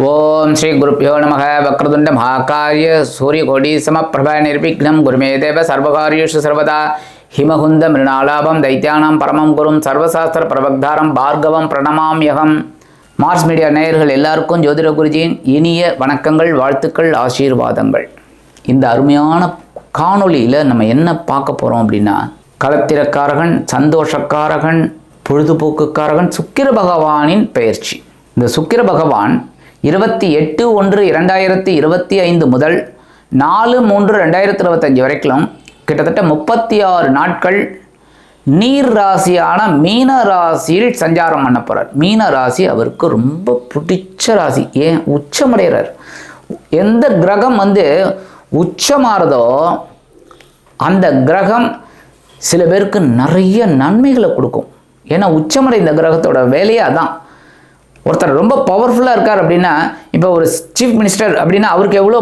ஓம் ஸ்ரீ குருப்பியோ நம வக்ரதுண்ட சூரிய சூரியகோடி சமப்பிரப நிர்விக்னம் குருமே தேவ சர்வகாரியேஷு சர்வதா. ஹிமகுந்த மிருணாலாபம் தைத்தியானாம் பரமம் குரும் சர்வசாஸ்திர பிரபக்தாரம் பார்கவம் பிரணமாம்யகம் மார்ஸ் மீடியா நேயர்கள் எல்லாருக்கும் ஜோதிட குருஜியின் இனிய வணக்கங்கள் வாழ்த்துக்கள் ஆசீர்வாதங்கள். இந்த அருமையான காணொளியில் நம்ம என்ன பார்க்க போகிறோம் அப்படின்னா களத்திரக்காரகன் சந்தோஷக்காரகன் பொழுதுபோக்குக்காரகன் சுக்கிர பகவானின் பெயர்ச்சி. இந்த சுக்கிர பகவான் இருபத்தி எட்டு ஒன்று இரண்டாயிரத்தி இருபத்தி ஐந்து முதல் நாலு மூன்று ரெண்டாயிரத்தி இருபத்தஞ்சு வரைக்கும் கிட்டத்தட்ட முப்பத்தி ஆறு நாட்கள் நீர் ராசியான மீன ராசியில் சஞ்சாரம் பண்ண போகிறார் மீன ராசி அவருக்கு ரொம்ப பிடிச்ச ராசி. ஏன்? உச்சமடைகிறார். எந்த கிரகம் வந்து உச்சமாறதோ அந்த கிரகம் சில பேருக்கு நிறைய நன்மைகளை கொடுக்கும். ஏன்னா உச்சமடைந்த கிரகத்தோட வேலையே அதான். ஒருத்தர் ரொம்ப பவர்ஃபுல்லாக இருக்கார் அப்படின்னா இப்போ ஒரு சீஃப் மினிஸ்டர் அப்படின்னா அவருக்கு எவ்வளோ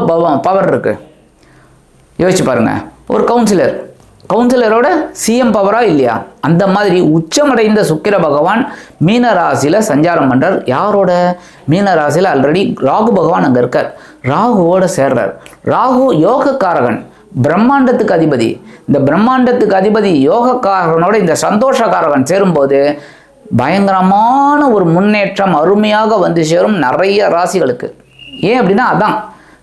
பவர் இருக்குது யோசிச்சு பாருங்கள் ஒரு கவுன்சிலர் கவுன்சிலரோட சிஎம் பவரா இல்லையா? அந்த மாதிரி உச்சமடைந்த சுக்கிர பகவான் மீன ராசியில் சஞ்சாரம் பண்ணுறார் யாரோட? மீன ராசியில் ஆல்ரெடி ராகு பகவான் அங்கே இருக்கார். ராகுவோட சேர்றார். ராகு யோகக்காரகன். பிரம்மாண்டத்துக்கு அதிபதி. இந்த பிரம்மாண்டத்துக்கு அதிபதி யோகக்காரகனோட இந்த சந்தோஷக்காரகன் சேரும்போது பயங்கரமான ஒரு முன்னேற்றம் அருமையாக வந்து சேரும் நிறைய ராசிகளுக்கு. ஏன் அப்படின்னா அதான்.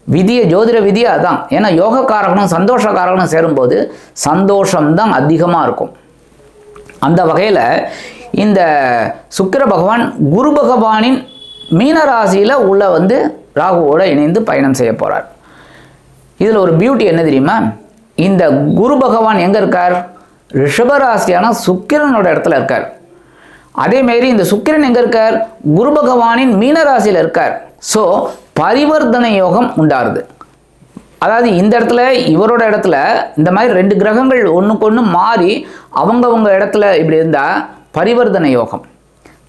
விதியை ஜோதிட விதியை அதான். ஏன்னா யோகக்காரகனும் சந்தோஷக்காரகனும் சேரும்போது சந்தோஷம்தான் அதிகமாக இருக்கும். அந்த வகையில் இந்த சுக்கிர பகவான் குரு பகவானின் மீன ராசியில் உள்ள வந்து ராகுவோட இணைந்து பயணம் செய்ய போகிறார் இதில் ஒரு பியூட்டி என்ன தெரியுமா? இந்த குரு பகவான் எங்கே இருக்கார்? ரிஷபராசியான சுக்கிரனோட இடத்துல இருக்கார். அதேமாரி இந்த சுக்கிரன் எங்கே இருக்கார்? குரு பகவானின் மீனராசியில் இருக்கார். ஸோ பரிவர்த்தனை யோகம் உண்டாருது. அதாவது இந்த இடத்துல இவரோட இடத்துல இந்த மாதிரி ரெண்டு கிரகங்கள் ஒன்றுக்கு ஒன்று மாறி அவங்கவங்க இடத்துல இப்படி இருந்தால் பரிவர்த்தனை யோகம்.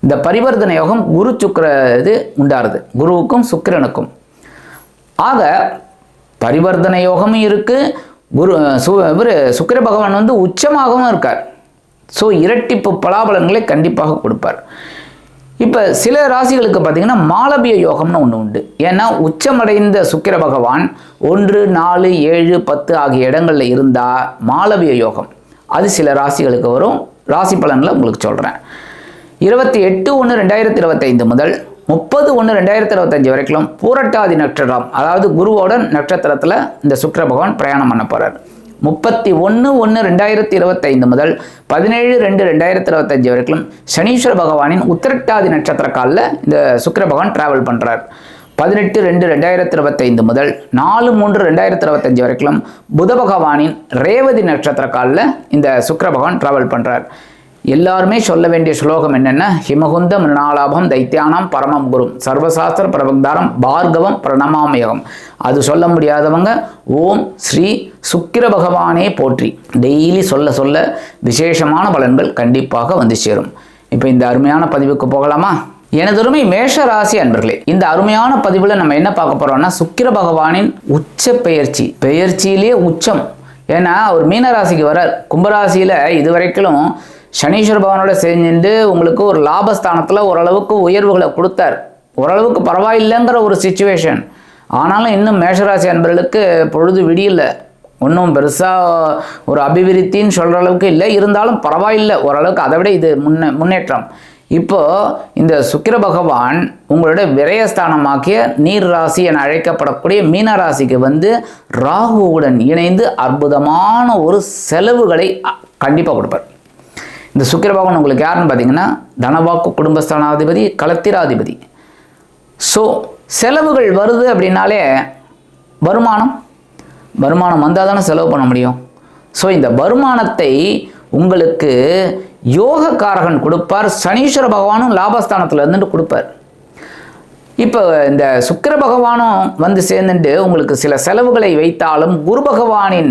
இந்த பரிவர்த்தனை யோகம் குரு சுக்கிர இது உண்டாருது. குருவுக்கும் சுக்கிரனுக்கும். ஆக பரிவர்த்தனை யோகமும் இருக்குது குரு சு இவர் சுக்கிர பகவான் வந்து உச்சமாகவும் இருக்கார். ஸோ இரட்டிப்பு பலாபலன்களை கண்டிப்பாக கொடுப்பார். இப்போ சில ராசிகளுக்கு பார்த்தீங்கன்னா மாலபிய யோகம்னு ஒன்று உண்டு. ஏன்னா உச்சமடைந்த சுக்கிர பகவான் ஒன்று நாலு ஏழு பத்து ஆகிய இடங்களில் இருந்தால் மாலபிய யோகம். அது சில ராசிகளுக்கு வரும். ராசி பலனில் உங்களுக்கு சொல்கிறேன் இருபத்தி எட்டு ஒன்று ரெண்டாயிரத்தி இருபத்தைந்து முதல் முப்பது ஒன்று ரெண்டாயிரத்தி இருபத்தஞ்சு வரைக்கும் பூரட்டாதி நட்சத்திரம் அதாவது குருவோட நட்சத்திரத்தில் இந்த சுக்கிர பகவான் பிரயாணம் பண்ண போகிறார் முப்பத்தி ஒன்று ஒன்று ரெண்டாயிரத்தி இருபத்தைந்து முதல் பதினேழு ரெண்டு ரெண்டாயிரத்தி இருபத்தஞ்சு வரைக்கும் சனீஸ்வர பகவானின் உத்திரட்டாதி நட்சத்திர காலில் இந்த சுக்கர பகவான் டிராவல் பண்ணுறார் பதினெட்டு ரெண்டு ரெண்டாயிரத்தி இருபத்தைந்து முதல் நாலு மூன்று ரெண்டாயிரத்தி இருபத்தஞ்சு வரைக்கும் புத பகவானின் ரேவதி நட்சத்திர காலில் இந்த சுக்கர பகவான் டிராவல் பண்ணுறார் எல்லாருமே சொல்ல வேண்டிய ஸ்லோகம் என்னென்ன? ஹிமகுந்த மிருணாலாபம் தைத்தியானம் பரமம் குரும் சர்வசாஸ்திர பிரபக்தாரம் பார்கவம் பிரணமாமயகம் அது சொல்ல முடியாதவங்க ஓம் ஸ்ரீ சுக்கிர பகவானே போற்றி. டெய்லி சொல்ல சொல்ல விசேஷமான பலன்கள் கண்டிப்பாக வந்து சேரும். இப்போ இந்த அருமையான பதிவுக்கு போகலாமா? எனதொருமை மேஷ ராசி அன்பர்களே இந்த அருமையான பதிவில் நம்ம என்ன பார்க்க போறோம்னா சுக்கிர பகவானின் உச்ச பெயர்ச்சி பெயர்ச்சியிலே உச்சம். ஏன்னா அவர் மீனராசிக்கு வரார். கும்பராசியில் இதுவரைக்கும் சனீஸ்வர பகவானோட சேர்ந்து உங்களுக்கு ஒரு லாபஸ்தானத்தில் ஓரளவுக்கு உயர்வுகளை கொடுத்தார். ஓரளவுக்கு பரவாயில்லைங்கிற ஒரு சுச்சுவேஷன் ஆனாலும் இன்னும் மேஷராசி அன்பர்களுக்கு பொழுது விடியல. ஒன்றும் பெருசாக ஒரு அபிவிருத்தின்னு சொல்கிற அளவுக்கு இல்லை. இருந்தாலும் பரவாயில்லை. ஓரளவுக்கு அதை விட இது முன்னே முன்னேற்றம். இப்போது இந்த சுக்கிர பகவான் உங்களோட விரயஸ்தானமாக்கிய நீர் ராசி என அழைக்கப்படக்கூடிய மீன ராசிக்கு வந்து ராகுவுடன் இணைந்து அற்புதமான ஒரு செலவுகளை கண்டிப்பாக கொடுப்பார். இந்த சுக்கிர பகவான் உங்களுக்கு யாருன்னு பார்த்தீங்கன்னா தனவாக்கு குடும்பஸ்தானாதிபதி களத்திராதிபதி ஸோ செலவுகள் வருது அப்படின்னாலே வருமானம் வருமானம் வந்தால் தானே செலவு பண்ண முடியும்? ஸோ இந்த வருமானத்தை உங்களுக்கு யோகக்காரகன் கொடுப்பார் சனீஸ்வர பகவானும் லாபஸ்தானத்தில் இருந்துட்டு கொடுப்பார். இப்போ இந்த சுக்கர பகவானும் வந்து சேர்ந்துட்டு உங்களுக்கு சில செலவுகளை வைத்தாலும் குரு பகவானின்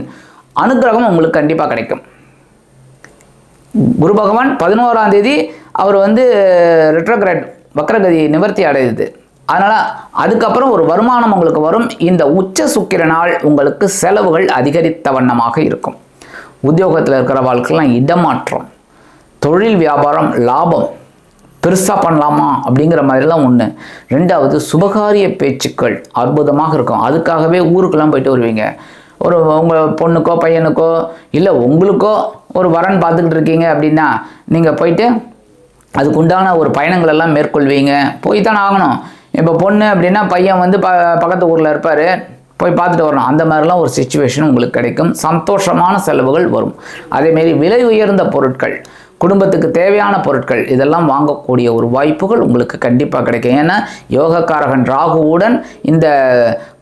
அனுகிரகம் உங்களுக்கு கண்டிப்பாக கிடைக்கும். குரு பகவான் பதினோராம் தேதி அவர் வந்து ரிட்ரோகிரேட் வக்ரகதி நிவர்த்தி அடையுது. அதனால் அதுக்கப்புறம் ஒரு வருமானம் உங்களுக்கு வரும். இந்த உச்ச சுக்கிரனால் உங்களுக்கு செலவுகள் அதிகரித்த வண்ணமாக இருக்கும். உத்தியோகத்தில் இருக்கிற வாழ்க்கைலாம் இடமாற்றம் தொழில் வியாபாரம் லாபம். பெருசாக பண்ணலாமா? அப்படிங்கிற மாதிரிலாம் ஒன்று ரெண்டாவது சுபகாரிய பேச்சுக்கள் அற்புதமாக இருக்கும். அதுக்காகவே ஊருக்கெல்லாம் போயிட்டு வருவீங்க. ஒரு உங்கள் பொண்ணுக்கோ பையனுக்கோ இல்லை உங்களுக்கோ ஒரு வரன் பார்த்துக்கிட்டு இருக்கீங்க அப்படின்னா நீங்கள் போயிட்டு அதுக்கு உண்டான ஒரு பயணங்கள் எல்லாம் மேற்கொள்வீங்க. போய் தானே ஆகணும். இப்போ பொண்ணு அப்படின்னா பையன் வந்து ப பக்கத்து ஊரில் இருப்பார். போய் பார்த்துட்டு வரணும். அந்த மாதிரிலாம் ஒரு சுச்சுவேஷன் உங்களுக்கு கிடைக்கும். சந்தோஷமான செலவுகள் வரும். அதேமாரி விலை உயர்ந்த பொருட்கள் குடும்பத்துக்கு தேவையான பொருட்கள் இதெல்லாம் வாங்கக்கூடிய ஒரு வாய்ப்புகள் உங்களுக்கு கண்டிப்பாக கிடைக்கும். ஏன்னா யோகக்காரகன் ராகுவுடன் இந்த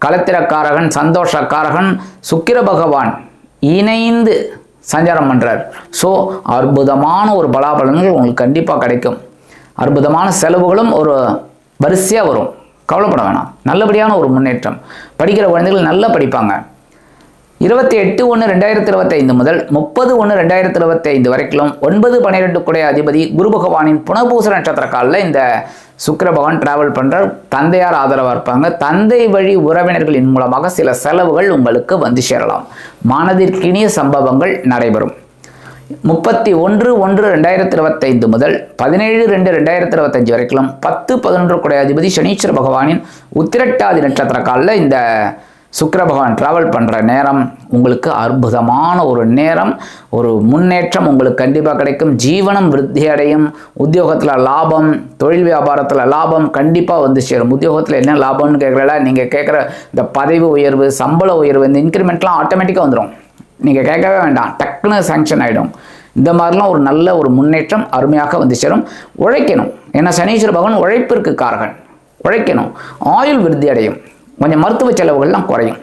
களத்திரக்காரகன் சந்தோஷக்காரகன் சுக்கிர பகவான் இணைந்து சஞ்சாரம் பண்ணுறார் ஸோ அற்புதமான ஒரு பலாபலன்கள் உங்களுக்கு கண்டிப்பாக கிடைக்கும். அற்புதமான செலவுகளும் ஒரு வரிசையாக வரும். கவலைப்பட வேணாம். நல்லபடியான ஒரு முன்னேற்றம். படிக்கிற குழந்தைகள் நல்லா படிப்பாங்க. இருபத்தி எட்டு ஒன்று ரெண்டாயிரத்தி இருபத்தைந்து முதல் முப்பது ஒன்று ரெண்டாயிரத்தி இருபத்தைந்து வரைக்கும் ஒன்பது பன்னிரெண்டு குடைய அதிபதி குரு பகவானின் புனபூச நட்சத்திர காலில் இந்த சுக்கர பகவான் டிராவல் பண்ணுறார் தந்தையார் ஆதரவாக இருப்பாங்க. தந்தை வழி உறவினர்களின் மூலமாக சில செலவுகள் உங்களுக்கு வந்து சேரலாம். மனதிற்கினிய சம்பவங்கள் நடைபெறும். முப்பத்தி ஒன்று ஒன்று ரெண்டாயிரத்தி இருபத்தைந்து முதல் பதினேழு ரெண்டு ரெண்டாயிரத்தி இருபத்தஞ்சு வரைக்கும் பத்து பதினொன்று குடைய அதிபதி சனீஸ்வர பகவானின் உத்திரட்டாதி நட்சத்திர காலில் இந்த சுக்கர பகவான் ட்ராவல் பண்ணுற நேரம் உங்களுக்கு அற்புதமான ஒரு நேரம் ஒரு முன்னேற்றம் உங்களுக்கு கண்டிப்பாக கிடைக்கும். ஜீவனம் விருத்தி அடையும் உத்தியோகத்தில் லாபம் தொழில் வியாபாரத்தில் லாபம் கண்டிப்பாக வந்து சேரும். உத்தியோகத்தில் என்ன லாபம்னு கேட்குறல நீங்கள் கேட்குற இந்த பதவி உயர்வு சம்பள உயர்வு இந்த இன்க்ரிமெண்ட்லாம் ஆட்டோமேட்டிக்காக வந்துடும் நீங்கள் கேட்கவே வேண்டாம். டக்குன்னு சேங்ஷன் ஆகிடும் இந்த மாதிரிலாம் ஒரு நல்ல ஒரு முன்னேற்றம் அருமையாக வந்து சேரும். உழைக்கணும். ஏன்னா சனீஸ்வர பகவான் உழைப்பிற்கு காரகன். உழைக்கணும். ஆயுள் விருத்தி அடையும். கொஞ்சம் மருத்துவ செலவுகள்லாம் குறையும்.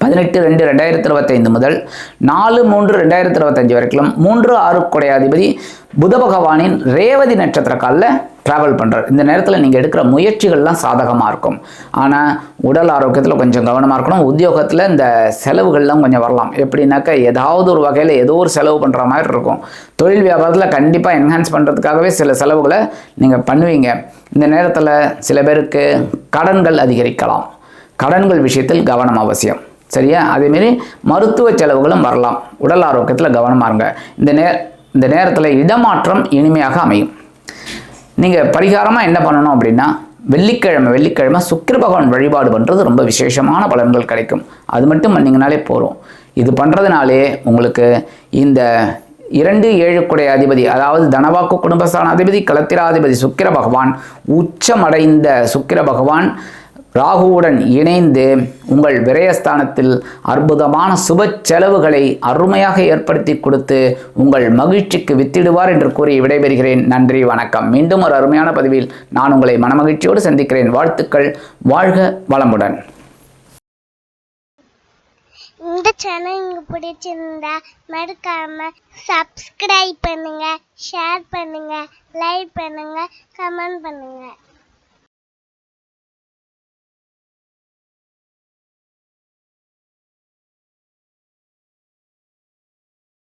பதினெட்டு ரெண்டு ரெண்டாயிரத்தி இருபத்தைந்து முதல் நாலு மூன்று ரெண்டாயிரத்தி இருபத்தஞ்சு வரைக்கும் மூன்று ஆறு கொடையாதிபதி புத பகவானின் ரேவதி நட்சத்திர காலில் ட்ராவல் பண்ணுறார் இந்த நேரத்தில் நீங்கள் எடுக்கிற முயற்சிகள்லாம் சாதகமாக இருக்கும். ஆனால் உடல் ஆரோக்கியத்தில் கொஞ்சம் கவனமாக இருக்கணும். உத்தியோகத்தில் இந்த செலவுகள்லாம் கொஞ்சம் வரலாம். எப்படின்னாக்கா ஏதாவது ஒரு வகையில் ஏதோ ஒரு செலவு பண்ணுற மாதிரி இருக்கும். தொழில் வியாபாரத்தில் கண்டிப்பாக என்ஹான்ஸ் பண்ணுறதுக்காகவே சில செலவுகளை நீங்கள் பண்ணுவீங்க. இந்த நேரத்தில் சில பேருக்கு கடன்கள் அதிகரிக்கலாம். கடன்கள் விஷயத்தில் கவனம் அவசியம். சரியா? அதேமாரி மருத்துவ செலவுகளும் வரலாம். உடல் ஆரோக்கியத்தில் கவனமாக இருங்க. இந்த நே இந்த நேரத்தில் இடமாற்றம் இனிமையாக அமையும். நீங்கள் பரிகாரமாக என்ன பண்ணணும் அப்படின்னா வெள்ளிக்கிழமை வெள்ளிக்கிழமை சுக்கிர பகவான் வழிபாடு பண்ணுறது ரொம்ப விசேஷமான பலன்கள் கிடைக்கும். அது மட்டும் பண்ணிங்கனாலே போதும். இது பண்ணுறதுனாலே உங்களுக்கு இந்த இரண்டு ஏழு குடைய அதிபதி அதாவது தனவாக்கு குடும்பஸ்தான அதிபதி களத்திராதிபதி சுக்கிர பகவான் உச்சமடைந்த சுக்கிர பகவான் ராகுவுடன் இணைந்து உங்கள் விரயஸ்தானத்தில் அற்புதமான சுப செலவுகளை அருமையாக ஏற்படுத்தி கொடுத்து உங்கள் மகிழ்ச்சிக்கு வித்திடுவார் என்று கூறி விடைபெறுகிறேன். நன்றி வணக்கம். மீண்டும் ஒரு அருமையான பதிவில் நான் உங்களை மனமகிழ்ச்சியோடு சந்திக்கிறேன். வாழ்த்துக்கள். வாழ்க வளமுடன். இந்த சேனல் உங்களுக்கு பிடிச்சிருந்தா மறக்காம சப்ஸ்கிரைப் பண்ணுங்க ஷேர் பண்ணுங்க லைக் பண்ணுங்க கமெண்ட் பண்ணுங்க.